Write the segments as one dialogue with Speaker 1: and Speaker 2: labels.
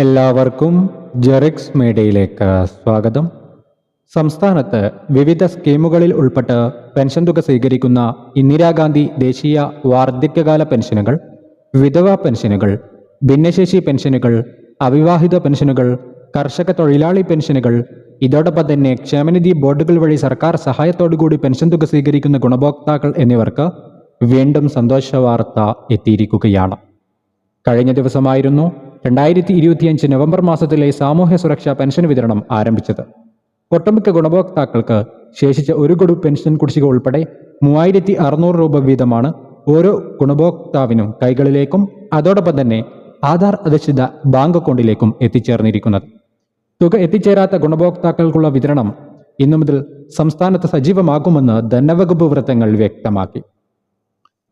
Speaker 1: എല്ലാവർക്കും ജെറിക്സ് മീഡിയയിലേക്ക് സ്വാഗതം. സംസ്ഥാനത്ത് വിവിധ സ്കീമുകളിൽ ഉൾപ്പെട്ട് പെൻഷൻ തുക സ്വീകരിക്കുന്ന ഇന്ദിരാഗാന്ധി ദേശീയ വാർദ്ധക്യകാല പെൻഷനുകൾ വിധവാ പെൻഷനുകൾ ഭിന്നശേഷി പെൻഷനുകൾ അവിവാഹിത പെൻഷനുകൾ കർഷക തൊഴിലാളി പെൻഷനുകൾ ഇതോടൊപ്പം തന്നെ ക്ഷേമനിധി ബോർഡുകൾ വഴി സർക്കാർ സഹായത്തോടുകൂടി പെൻഷൻ തുക സ്വീകരിക്കുന്ന ഗുണഭോക്താക്കൾ എന്നിവർക്ക് വീണ്ടും സന്തോഷ വാർത്ത എത്തിയിരിക്കുകയാണ്. കഴിഞ്ഞ ദിവസമായിരുന്നു രണ്ടായിരത്തി ഇരുപത്തിയഞ്ച് നവംബർ മാസത്തിലെ സാമൂഹ്യ സുരക്ഷാ പെൻഷൻ വിതരണം ആരംഭിച്ചത്. ഒട്ടുമിക്ക ഗുണഭോക്താക്കൾക്ക് ശേഷിച്ച ഒരു ഗഡു പെൻഷൻ കുടിശ്ശിക ഉൾപ്പെടെ മൂവായിരത്തി അറുന്നൂറ് രൂപ വീതമാണ് ഓരോ ഗുണഭോക്താവിനും കൈകളിലേക്കും അതോടൊപ്പം തന്നെ ആധാർ അധിഷ്ഠിത ബാങ്ക് അക്കൗണ്ടിലേക്കും എത്തിച്ചേർന്നിരിക്കുന്നത്. തുക എത്തിച്ചേരാത്ത ഗുണഭോക്താക്കൾക്കുള്ള വിതരണം ഇന്നു മുതൽ സംസ്ഥാനത്ത് സജീവമാകുമെന്ന് ധനവകുപ്പ് വൃത്തങ്ങൾ വ്യക്തമാക്കി.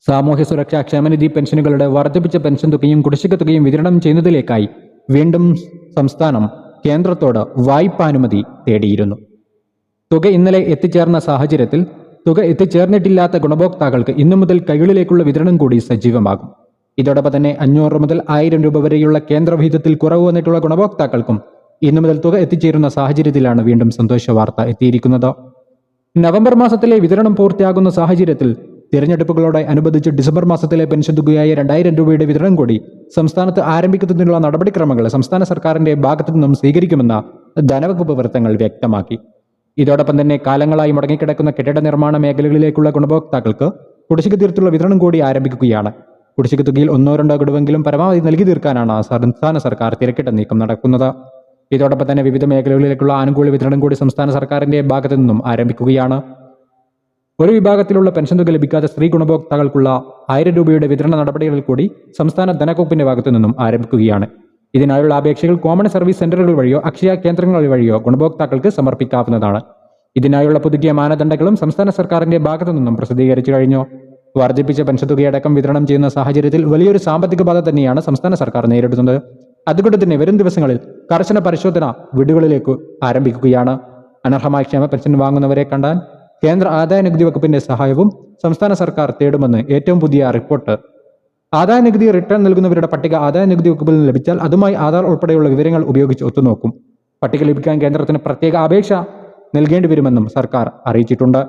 Speaker 1: സാമൂഹ്യ സുരക്ഷാ ക്ഷേമനിധി പെൻഷനുകളുടെ വർദ്ധിപ്പിച്ച പെൻഷൻ തുകയും കുടിശ്ശിക തുകയും വിതരണം ചെയ്യുന്നതിലേക്കായി വീണ്ടും സംസ്ഥാനം കേന്ദ്രത്തോട് വായ്പാനുമതി തേടിയിരുന്നു. തുക ഇന്നലെ എത്തിച്ചേർന്ന സാഹചര്യത്തിൽ തുക എത്തിച്ചേർന്നിട്ടില്ലാത്ത ഗുണഭോക്താക്കൾക്ക് ഇന്നു മുതൽ കൈകളിലേക്കുള്ള വിതരണം കൂടി സജീവമാകും. ഇതോടൊപ്പം തന്നെ അഞ്ഞൂറ് മുതൽ ആയിരം രൂപ വരെയുള്ള കേന്ദ്രവിഹിതത്തിൽ കുറവ് വന്നിട്ടുള്ള ഗുണഭോക്താക്കൾക്കും ഇന്നു മുതൽ തുക എത്തിച്ചേരുന്ന സാഹചര്യത്തിലാണ് വീണ്ടും സന്തോഷ വാർത്ത എത്തിയിരിക്കുന്നത്. നവംബർ മാസത്തിലെ വിതരണം പൂർത്തിയാകുന്ന സാഹചര്യത്തിൽ തിരഞ്ഞെടുപ്പുകളോടെ അനുബന്ധിച്ച് ഡിസംബർ മാസത്തിലെ പെൻഷൻ തുകയായ രണ്ടായിരം രൂപയുടെ വിതരണം കൂടി സംസ്ഥാനത്ത് ആരംഭിക്കുന്നതിനുള്ള നടപടിക്രമങ്ങൾ സംസ്ഥാന സർക്കാരിന്റെ ഭാഗത്തു നിന്നും സ്വീകരിക്കുമെന്ന് ധനവകുപ്പ് വൃത്തങ്ങൾ വ്യക്തമാക്കി. ഇതോടൊപ്പം തന്നെ കാലങ്ങളായി മുടങ്ങിക്കിടക്കുന്ന കെട്ടിട നിർമ്മാണ മേഖലകളിലേക്കുള്ള ഗുണഭോക്താക്കൾക്ക് കുടിശ്ശിക തീർത്തുള്ള വിതരണം കൂടി ആരംഭിക്കുകയാണ്. കുടിശ്ശിക തുകയിൽ ഒന്നോ രണ്ടോ ഗഡുവെങ്കിലും പരമാവധി നൽകി തീർക്കാനാണ് സംസ്ഥാന സർക്കാർ തിരക്കിട്ട നീക്കം നടക്കുന്നത്. ഇതോടൊപ്പം തന്നെ വിവിധ മേഖലകളിലേക്കുള്ള ആനുകൂല്യ വിതരണം കൂടി സംസ്ഥാന സർക്കാരിന്റെ ഭാഗത്തു നിന്നും ആരംഭിക്കുകയാണ്. ഒരു വിഭാഗത്തിലുള്ള പെൻഷൻ തുക ലഭിക്കാത്ത സ്ത്രീ ഗുണഭോക്താക്കൾക്കുള്ള ആയിരം രൂപയുടെ വിതരണ നടപടികളിൽ കൂടി സംസ്ഥാന ധനവകുപ്പിന്റെ ഭാഗത്തു നിന്നും ആരംഭിക്കുകയാണ്. ഇതിനായുള്ള അപേക്ഷകൾ കോമൺ സർവീസ് സെന്ററുകൾ വഴിയോ അക്ഷയ കേന്ദ്രങ്ങൾ വഴിയോ ഗുണഭോക്താക്കൾക്ക് സമർപ്പിക്കാവുന്നതാണ്. ഇതിനായുള്ള പുതുക്കിയ മാനദണ്ഡങ്ങളും സംസ്ഥാന സർക്കാരിന്റെ ഭാഗത്തു നിന്നും പ്രസിദ്ധീകരിച്ചു കഴിഞ്ഞു. വർദ്ധിപ്പിച്ച പെൻഷൻ തുകയടക്കം വിതരണം ചെയ്യുന്ന സാഹചര്യത്തിൽ വലിയൊരു സാമ്പത്തിക ബാധ തന്നെയാണ് സംസ്ഥാന സർക്കാർ നേരിടുന്നത്. അതുകൊണ്ട് തന്നെ വരും ദിവസങ്ങളിൽ കർശന പരിശോധന വീടുകളിലേക്ക് ആരംഭിക്കുകയാണ്. അനർഹമായ ക്ഷേമ പെൻഷൻ വാങ്ങുന്നവരെ കണ്ടാൽ കേന്ദ്ര ആദായ നികുതി വകുപ്പിന്റെ സഹായവും സംസ്ഥാന സർക്കാർ തേടുമെന്ന് ഏറ്റവും പുതിയ റിപ്പോർട്ട്. ആദായ നികുതി റിട്ടേൺ നൽകുന്നവരുടെ പട്ടിക ആദായ നികുതി വകുപ്പിൽ നിന്ന് ലഭിച്ചാൽ അതുമായി ആധാർ ഉൾപ്പെടെയുള്ള വിവരങ്ങൾ ഉപയോഗിച്ച് ഒത്തുനോക്കും. പട്ടിക ലഭിക്കാൻ കേന്ദ്രത്തിന് പ്രത്യേക അപേക്ഷ നൽകേണ്ടി വരുമെന്നും സർക്കാർ അറിയിച്ചിട്ടുണ്ട്.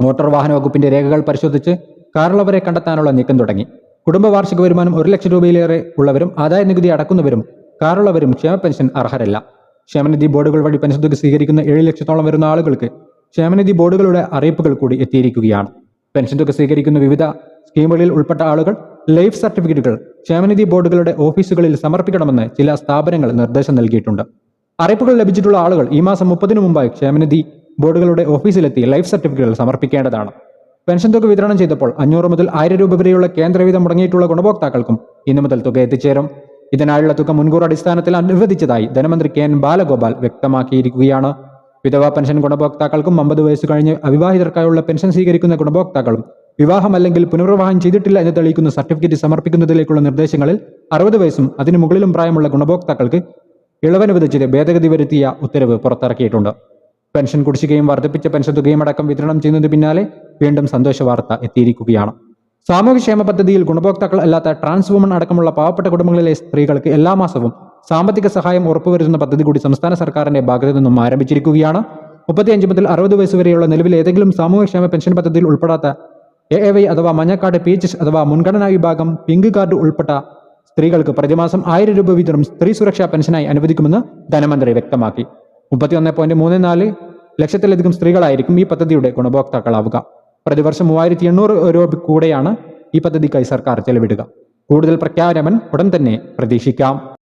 Speaker 1: മോട്ടോർ വാഹന വകുപ്പിന്റെ രേഖകൾ പരിശോധിച്ച് കാറുള്ളവരെ കണ്ടെത്താനുള്ള നീക്കം തുടങ്ങി. കുടുംബ വാർഷിക വരുമാനം ഒരു ലക്ഷം രൂപയിലേറെ ഉള്ളവരും ആദായ നികുതി അടക്കുന്നവരും കാറുള്ളവരും ക്ഷേമ പെൻഷൻ അർഹരല്ല. ക്ഷേമനിധി ബോർഡുകൾ വഴി പെൻഷൻ തുക സ്വീകരിക്കുന്ന ഏഴ് ലക്ഷത്തോളം വരുന്ന ആളുകൾക്ക് ക്ഷേമനിധി ബോർഡുകളുടെ അറിയിപ്പുകൾ കൂടി എത്തിയിരിക്കുകയാണ്. പെൻഷൻ തുക സ്വീകരിക്കുന്ന വിവിധ സ്കീമുകളിൽ ഉൾപ്പെട്ട ആളുകൾ ലൈഫ് സർട്ടിഫിക്കറ്റുകൾ ക്ഷേമനിധി ബോർഡുകളുടെ ഓഫീസുകളിൽ സമർപ്പിക്കണമെന്ന് ചില സ്ഥാപനങ്ങൾ നിർദ്ദേശം നൽകിയിട്ടുണ്ട്. അറിയിപ്പുകൾ ലഭിച്ചിട്ടുള്ള ആളുകൾ ഈ മാസം മുപ്പതിനു മുമ്പായി ക്ഷേമനിധി ബോർഡുകളുടെ ഓഫീസിലെത്തി ലൈഫ് സർട്ടിഫിക്കറ്റുകൾ സമർപ്പിക്കേണ്ടതാണ്. പെൻഷൻ തുക വിതരണം ചെയ്തപ്പോൾ അഞ്ഞൂറ് മുതൽ ആയിരം രൂപ വരെയുള്ള കേന്ദ്രവിധം മുടങ്ങിയിട്ടുള്ള ഗുണഭോക്താക്കൾക്കും ഇന്നു മുതൽ തുക എത്തിച്ചേരും. ഇതിനായുള്ള തുക മുൻകൂർ അടിസ്ഥാനത്തിൽ അനുവദിച്ചതായി ധനമന്ത്രി കെ എൻ ബാലഗോപാൽ വ്യക്തമാക്കിയിരിക്കുകയാണ്. വിധവാ പെൻഷൻ ഗുണഭോക്താക്കൾക്കും അമ്പത് വയസ്സ് കഴിഞ്ഞ് അവിവാഹിതർക്കായുള്ള പെൻഷൻ സ്വീകരിക്കുന്ന ഗുണഭോക്താക്കളും വിവാഹം അല്ലെങ്കിൽ പുനർവിവാഹം ചെയ്തിട്ടില്ല എന്ന് തെളിയിക്കുന്ന സർട്ടിഫിക്കറ്റ് സമർപ്പിക്കുന്നതിലേക്കുള്ള നിർദ്ദേശങ്ങളിൽ അറുപത് വയസ്സും അതിനു മുകളിലും പ്രായമുള്ള ഗുണഭോക്താക്കൾക്ക് ഇളവനുവദിച്ച് ഭേദഗതി വരുത്തിയ ഉത്തരവ് പുറത്തിറക്കിയിട്ടുണ്ട്. പെൻഷൻ കുടിശ്ശികയും വർദ്ധിപ്പിച്ച പെൻഷൻ തുകയും അടക്കം വിതരണം ചെയ്യുന്നതിന് പിന്നാലെ വീണ്ടും സന്തോഷ വാർത്ത എത്തിയിരിക്കുകയാണ്. സാമൂഹ്യക്ഷേമ പദ്ധതിയിൽ ഗുണഭോക്താക്കൾ അല്ലാത്ത ട്രാൻസ് വുമൺ അടക്കമുള്ള പാവപ്പെട്ട കുടുംബങ്ങളിലെ സ്ത്രീകൾക്ക് എല്ലാ മാസവും സാമ്പത്തിക സഹായം ഉറപ്പുവരുത്തുന്ന പദ്ധതി കൂടി സംസ്ഥാന സർക്കാരിന്റെ ഭാഗത്തു നിന്നും ആരംഭിച്ചിരിക്കുകയാണ്. മുപ്പത്തിയഞ്ച് മുതൽ അറുപത് വയസ്സ് വരെയുള്ള നിലവിൽ ഏതെങ്കിലും സാമൂഹ്യക്ഷേമ പെൻഷൻ പദ്ധതിയിൽ ഉൾപ്പെടാത്ത എ എ വൈ അഥവാ മഞ്ഞക്കാട് പി എച്ച് അഥവാ മുൻഗണനാ വിഭാഗം പിങ്ക് കാർഡ് ഉൾപ്പെട്ട സ്ത്രീകൾക്ക് പ്രതിമാസം ആയിരം രൂപ വീതം സ്ത്രീ സുരക്ഷാ പെൻഷനായി അനുവദിക്കുമെന്ന് ധനമന്ത്രി വ്യക്തമാക്കി. മുപ്പത്തിയൊന്ന് പോയിന്റ് മൂന്ന് നാല് ലക്ഷത്തിലധികം സ്ത്രീകളായിരിക്കും ഈ പദ്ധതിയുടെ ഗുണഭോക്താക്കളാവുക. പ്രതിവർഷം മൂവായിരത്തി എണ്ണൂറ് രൂപ കൂടെയാണ് ഈ പദ്ധതിക്കായി സർക്കാർ ചെലവിടുക. കൂടുതൽ പ്രഖ്യാപനം ഉടൻ തന്നെ പ്രതീക്ഷിക്കാം.